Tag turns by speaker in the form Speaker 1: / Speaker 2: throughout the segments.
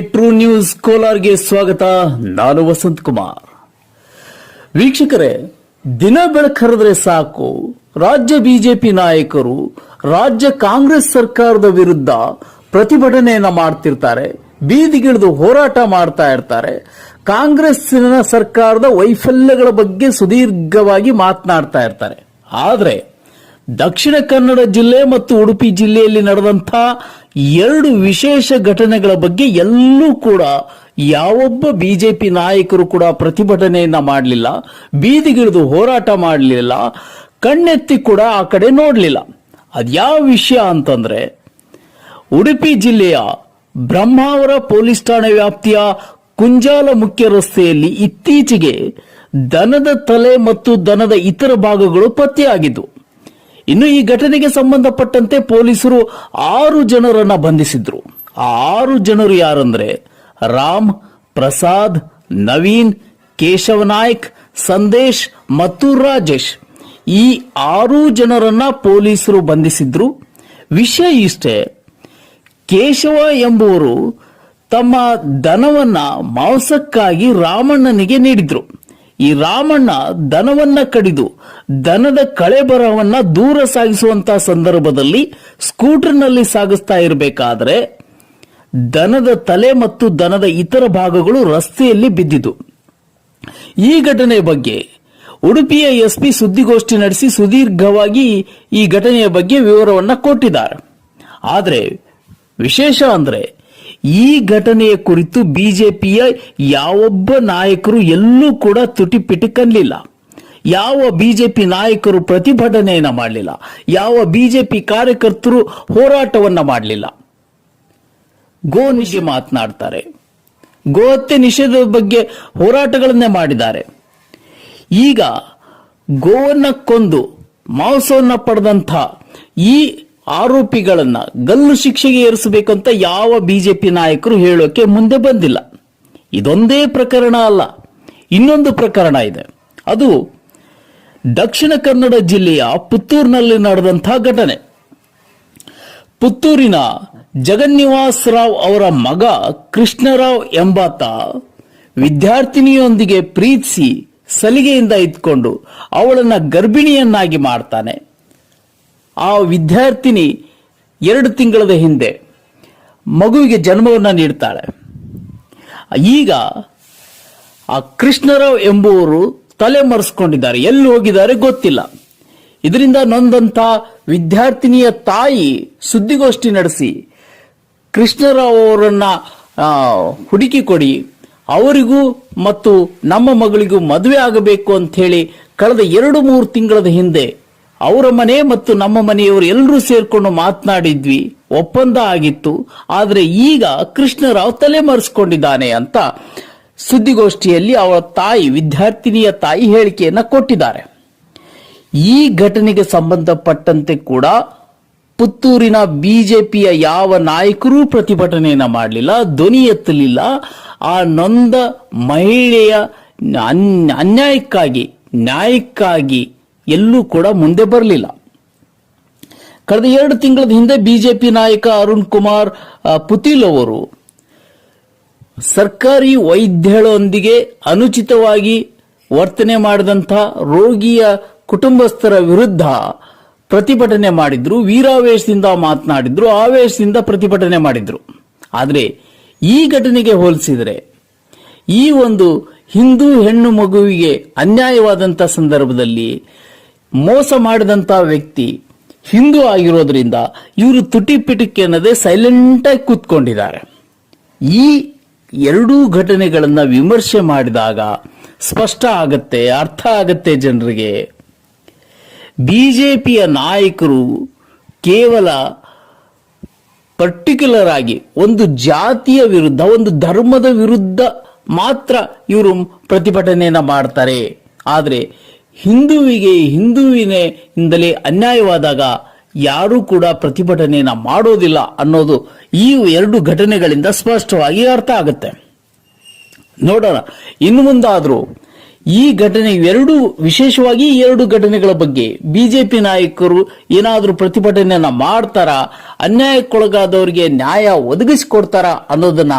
Speaker 1: True news ಕೋಲಾರ್ಗೆ ಸ್ವಾಗತ. ನಾನು ವಸಂತ್ ಕುಮಾರ್. ವೀಕ್ಷಕರೇ, ದಿನ ಬೆಳಕರಿದ್ರೆ ಸಾಕು. ರಾಜ್ಯ ಬಿಜೆಪಿ ನಾಯಕರು, ರಾಜ್ಯ ಕಾಂಗ್ರೆಸ್ ಸರ್ಕಾರದ ವಿರುದ್ಧ ಪ್ರತಿಭಟನೆಯನ್ನ ಮಾಡ್ತಿರ್ತಾರೆ. ಬೀದಿಗಿಳಿದು ಹೋರಾಟ ಮಾಡ್ತಾ ಇರ್ತಾರೆ. ಕಾಂಗ್ರೆಸ್ಸಿನ ಸರ್ಕಾರದ ವೈಫಲ್ಯಗಳ ಬಗ್ಗೆ ಸುದೀರ್ಘವಾಗಿ ಮಾತನಾಡ್ತಾ ಇರ್ತಾರೆ. ಆದ್ರೆ ದಕ್ಷಿಣ ಕನ್ನಡ ಜಿಲ್ಲೆ ಮತ್ತು ಉಡುಪಿ ಜಿಲ್ಲೆಯಲ್ಲಿ ನಡೆದಂಥ ಎರಡು ವಿಶೇಷ ಘಟನೆಗಳ ಬಗ್ಗೆ ಎಲ್ಲೂ ಕೂಡ ಯಾವೊಬ್ಬ ಬಿಜೆಪಿ ನಾಯಕರು ಕೂಡ ಪ್ರತಿಭಟನೆಯನ್ನ ಮಾಡಲಿಲ್ಲ, ಬೀದಿಗಿಳಿದು ಹೋರಾಟ ಮಾಡಲಿಲ್ಲ, ಕಣ್ಣೆತ್ತಿ ಕೂಡ ಆ ಕಡೆ ನೋಡಲಿಲ್ಲ. ಅದ್ಯಾವ ವಿಷಯ ಅಂತಂದ್ರೆ, ಉಡುಪಿ ಜಿಲ್ಲೆಯ ಬ್ರಹ್ಮಾವರ ಪೊಲೀಸ್ ಠಾಣೆ ವ್ಯಾಪ್ತಿಯ ಕುಂಜಾಲ ಮುಖ್ಯ ರಸ್ತೆಯಲ್ಲಿ ಇತ್ತೀಚೆಗೆ ದನದ ತಲೆ ಮತ್ತು ದನದ ಇತರ ಭಾಗಗಳು ಪತ್ತೆಯಾಗಿದ್ದು. ಇನ್ನು ಈ ಘಟನೆಗೆ ಸಂಬಂಧಪಟ್ಟಂತೆ ಪೊಲೀಸರು ಆರು ಜನರನ್ನ ಬಂಧಿಸಿದ್ರು. ಆರು ಜನರು ಯಾರಂದ್ರೆ ರಾಮ್, ಪ್ರಸಾದ್, ನವೀನ್, ಕೇಶವ ನಾಯ್ಕ್, ಸಂದೇಶ್ ಮತ್ತು ರಾಜೇಶ್. ಈ ಆರು ಜನರನ್ನ ಪೊಲೀಸರು ಬಂಧಿಸಿದ್ರು. ವಿಷಯ ಇಷ್ಟೇ, ಕೇಶವ ಎಂಬುವರು ತಮ್ಮ ದನವನ್ನ ಮಾಂಸಕ್ಕಾಗಿ ರಾಮಣ್ಣನಿಗೆ ನೀಡಿದ್ರು. ಈ ರಾಮಣ್ಣ ದನವನ್ನ ಕಡಿದು ದನದ ಕಳೆಬರವನ್ನ ದೂರ ಸಾಗಿಸುವಂತ ಸಂದರ್ಭದಲ್ಲಿ ಸ್ಕೂಟರ್ನಲ್ಲಿ ಸಾಗಿಸ್ತಾ ಇರಬೇಕಾದ್ರೆ ದನದ ತಲೆ ಮತ್ತು ದನದ ಇತರ ಭಾಗಗಳು ರಸ್ತೆಯಲ್ಲಿ ಬಿದ್ದಿತು ಈ ಘಟನೆ ಬಗ್ಗೆ ಉಡುಪಿಯ ಎಸ್ಪಿ ಸುದ್ದಿಗೋಷ್ಠಿ ನಡೆಸಿ ಸುದೀರ್ಘವಾಗಿ ಈ ಘಟನೆಯ ಬಗ್ಗೆ ವಿವರವನ್ನ ಕೊಟ್ಟಿದ್ದಾರೆ. ಆದರೆ ವಿಶೇಷ ಅಂದ್ರೆ ಈ ಘಟನೆಯ ಕುರಿತು ಬಿಜೆಪಿಯ ಯಾವೊಬ್ಬ ನಾಯಕರು ಎಲ್ಲೂ ಕೂಡ ತುಟಿಪಿಟಿ ಕನ್ನಲಿಲ್ಲ. ಯಾವ ಬಿಜೆಪಿ ನಾಯಕರು ಪ್ರತಿಭಟನೆಯನ್ನ ಮಾಡಲಿಲ್ಲ. ಯಾವ ಬಿಜೆಪಿ ಕಾರ್ಯಕರ್ತರು ಹೋರಾಟವನ್ನ ಮಾಡಲಿಲ್ಲ. ಗೋ ನಿಷೇಧ ಮಾತನಾಡ್ತಾರೆ. ಗೋ ಹತ್ಯೆ ನಿಷೇಧದ ಬಗ್ಗೆ ಹೋರಾಟಗಳನ್ನೇ ಮಾಡಿದ್ದಾರೆ. ಈಗ ಗೋವನ್ನ ಕೊಂದು ಮಾಂಸವನ್ನ ಪಡೆದಂತ ಈ ಆರೋಪಿಗಳನ್ನ ಗಲ್ಲು ಶಿಕ್ಷೆಗೆ ಏರಿಸಬೇಕಂತ ಯಾವ ಬಿಜೆಪಿ ನಾಯಕರು ಹೇಳೋಕೆ ಮುಂದೆ ಬಂದಿಲ್ಲ. ಇದೊಂದೇ ಪ್ರಕರಣ ಅಲ್ಲ, ಇನ್ನೊಂದು ಪ್ರಕರಣ ಇದೆ. ಅದು ದಕ್ಷಿಣ ಕನ್ನಡ ಜಿಲ್ಲೆಯ ಪುತ್ತೂರಿನಲ್ಲಿ ನಡೆದಂತಹ ಘಟನೆ. ಪುತ್ತೂರಿನ ಜಗನ್ನಿವಾಸ್ ರಾವ್ ಅವರ ಮಗ ಕೃಷ್ಣರಾವ್ ಎಂಬಾತ ವಿದ್ಯಾರ್ಥಿನಿಯೊಂದಿಗೆ ಪ್ರೀತಿಸಿ ಸಲಿಗೆಯಿಂದ ಇದ್ಕೊಂಡು ಅವಳನ್ನ ಗರ್ಭಿಣಿಯನ್ನಾಗಿ ಮಾಡ್ತಾನೆ. ಆ ವಿದ್ಯಾರ್ಥಿನಿ ಎರಡು ತಿಂಗಳದ ಹಿಂದೆ ಮಗುವಿಗೆ ಜನ್ಮವನ್ನು ನೀಡ್ತಾಳೆ. ಈಗ ಆ ಕೃಷ್ಣರಾವ್ ಎಂಬುವರು ತಲೆ ಮರೆಸ್ಕೊಂಡಿದ್ದಾರೆ. ಎಲ್ಲಿ ಹೋಗಿದ್ದಾರೆ ಗೊತ್ತಿಲ್ಲ. ಇದರಿಂದ ನೊಂದಂತ ವಿದ್ಯಾರ್ಥಿನಿಯ ತಾಯಿ ಸುದ್ದಿಗೋಷ್ಠಿ ನಡೆಸಿ ಕೃಷ್ಣರಾವ್ ಅವರನ್ನ ಹುಡುಕಿ ಕೊಡಿ, ಅವರಿಗೂ ಮತ್ತು ನಮ್ಮ ಮಗಳಿಗೂ ಮದುವೆ ಆಗಬೇಕು ಅಂತ ಹೇಳಿ ಕಳೆದ ಎರಡು ಮೂರು ತಿಂಗಳದ ಹಿಂದೆ ಅವರ ಮನೆ ಮತ್ತು ನಮ್ಮ ಮನೆಯವರು ಎಲ್ಲರೂ ಸೇರ್ಕೊಂಡು ಮಾತನಾಡಿದ್ವಿ. ಒಪ್ಪಂದ ಆಗಿತ್ತು. ಆದರೆ ಈಗ ಕೃಷ್ಣರಾವ್ ತಲೆ ಮರೆಸ್ಕೊಂಡಿದ್ದಾನೆ ಅಂತ ಸುದ್ದಿಗೋಷ್ಠಿಯಲ್ಲಿ ಅವರ ತಾಯಿ, ವಿದ್ಯಾರ್ಥಿನಿಯ ತಾಯಿ ಹೇಳಿಕೆಯನ್ನ ಕೊಟ್ಟಿದ್ದಾರೆ. ಈ ಘಟನೆಗೆ ಸಂಬಂಧಪಟ್ಟಂತೆ ಕೂಡ ಪುತ್ತೂರಿನ ಬಿಜೆಪಿಯ ಯಾವ ನಾಯಕರೂ ಪ್ರತಿಭಟನೆಯನ್ನ ಮಾಡಲಿಲ್ಲ, ಧ್ವನಿ ಎತ್ತಲಿಲ್ಲ. ಆ ನೊಂದ ಮಹಿಳೆಯ ಅನ್- ಅನ್ಯಾಯಕ್ಕಾಗಿ, ನ್ಯಾಯಕ್ಕಾಗಿ ಎಲ್ಲೂ ಕೂಡ ಮುಂದೆ ಬರಲಿಲ್ಲ. ಕಳೆದ ಎರಡು ತಿಂಗಳ ಹಿಂದೆ ಬಿಜೆಪಿ ನಾಯಕ ಅರುಣ್ ಕುಮಾರ್ ಪುತಿಲ್ ಅವರು ಸರ್ಕಾರಿ ವೈದ್ಯರೊಂದಿಗೆ ಅನುಚಿತವಾಗಿ ವರ್ತನೆ ಮಾಡಿದಂಥ ರೋಗಿಯ ಕುಟುಂಬಸ್ಥರ ವಿರುದ್ಧ ಪ್ರತಿಭಟನೆ ಮಾಡಿದ್ರು, ವೀರಾವೇಶದಿಂದ ಮಾತನಾಡಿದ್ರು, ಆವೇಶದಿಂದ ಪ್ರತಿಭಟನೆ ಮಾಡಿದ್ರು. ಆದರೆ ಈ ಘಟನೆಗೆ ಹೋಲಿಸಿದರೆ ಈ ಒಂದು ಹಿಂದೂ ಹೆಣ್ಣು ಮಗುವಿಗೆ ಅನ್ಯಾಯವಾದಂಥ ಸಂದರ್ಭದಲ್ಲಿ ಮೋಸ ಮಾಡಿದಂಥ ವ್ಯಕ್ತಿ ಹಿಂದೂ ಆಗಿರೋದ್ರಿಂದ ಇವರು ತುಟಿ ಅನ್ನದೇ ಸೈಲೆಂಟ್ ಆಗಿ ಕೂತ್ಕೊಂಡಿದ್ದಾರೆ. ಈ ಎರಡೂ ಘಟನೆಗಳನ್ನ ವಿಮರ್ಶೆ ಮಾಡಿದಾಗ ಸ್ಪಷ್ಟ ಆಗತ್ತೆ, ಅರ್ಥ ಆಗತ್ತೆ ಜನರಿಗೆ. ಬಿಜೆಪಿಯ ನಾಯಕರು ಕೇವಲ ಪರ್ಟಿಕ್ಯುಲರ್ ಆಗಿ ಒಂದು ಜಾತಿಯ ವಿರುದ್ಧ, ಒಂದು ಧರ್ಮದ ವಿರುದ್ಧ ಮಾತ್ರ ಇವರು ಪ್ರತಿಭಟನೆಯನ್ನ ಮಾಡ್ತಾರೆ. ಆದರೆ ಹಿಂದುವಿಗೆ ಹಿಂದುವಿನಿಂದಲೇ ಅನ್ಯಾಯವಾದಾಗ ಯಾರೂ ಕೂಡ ಪ್ರತಿಭಟನೆಯನ್ನ ಮಾಡೋದಿಲ್ಲ ಅನ್ನೋದು ಈ ಎರಡು ಘಟನೆಗಳಿಂದ ಸ್ಪಷ್ಟವಾಗಿ ಅರ್ಥ ಆಗುತ್ತೆ. ನೋಡೋಣ, ಇನ್ನು ಮುಂದಾದರೂ ಈ ಘಟನೆ ಎರಡು, ವಿಶೇಷವಾಗಿ ಎರಡು ಘಟನೆಗಳ ಬಗ್ಗೆ ಬಿಜೆಪಿ ನಾಯಕರು ಏನಾದರೂ ಪ್ರತಿಭಟನೆಯನ್ನ ಮಾಡ್ತಾರಾ, ಅನ್ಯಾಯಕ್ಕೊಳಗಾದವರಿಗೆ ನ್ಯಾಯ ಒದಗಿಸಿಕೊಡ್ತಾರಾ ಅನ್ನೋದನ್ನ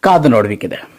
Speaker 1: ಕಾದು ನೋಡಬೇಕಿದೆ.